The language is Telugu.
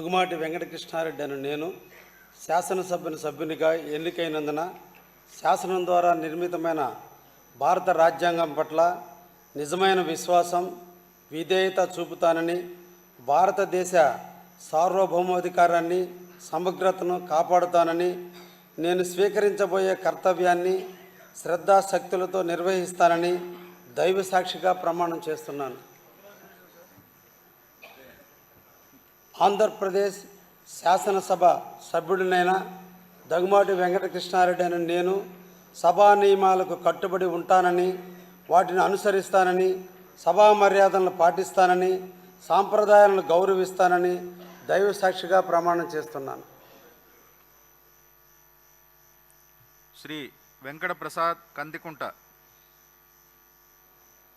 దొగుమాటి వెంకటకృష్ణారెడ్డి అని నేను శాసనసభ్యుని సభ్యునిగా ఎన్నికైనందున శాసనం ద్వారా నిర్మితమైన భారత రాజ్యాంగం పట్ల నిజమైన విశ్వాసం విధేయత చూపుతానని భారతదేశ సార్వభౌమాధికారాన్ని సమగ్రతను కాపాడుతానని నేను స్వీకరించబోయే కర్తవ్యాన్ని శ్రద్ధాశక్తులతో నిర్వహిస్తానని దైవ సాక్షిగా ప్రమాణం చేస్తున్నాను. ఆంధ్రప్రదేశ్ శాసనసభ సభ్యుడినైన దగ్గుమాటి వెంకటకృష్ణారెడ్డి అని నేను సభా నియమాలకు కట్టుబడి ఉంటానని వాటిని అనుసరిస్తానని సభా మర్యాదలను పాటిస్తానని సాంప్రదాయాలను గౌరవిస్తానని దైవ సాక్షిగా ప్రమాణం చేస్తున్నాను. శ్రీ వెంకట ప్రసాద్ కందికుంట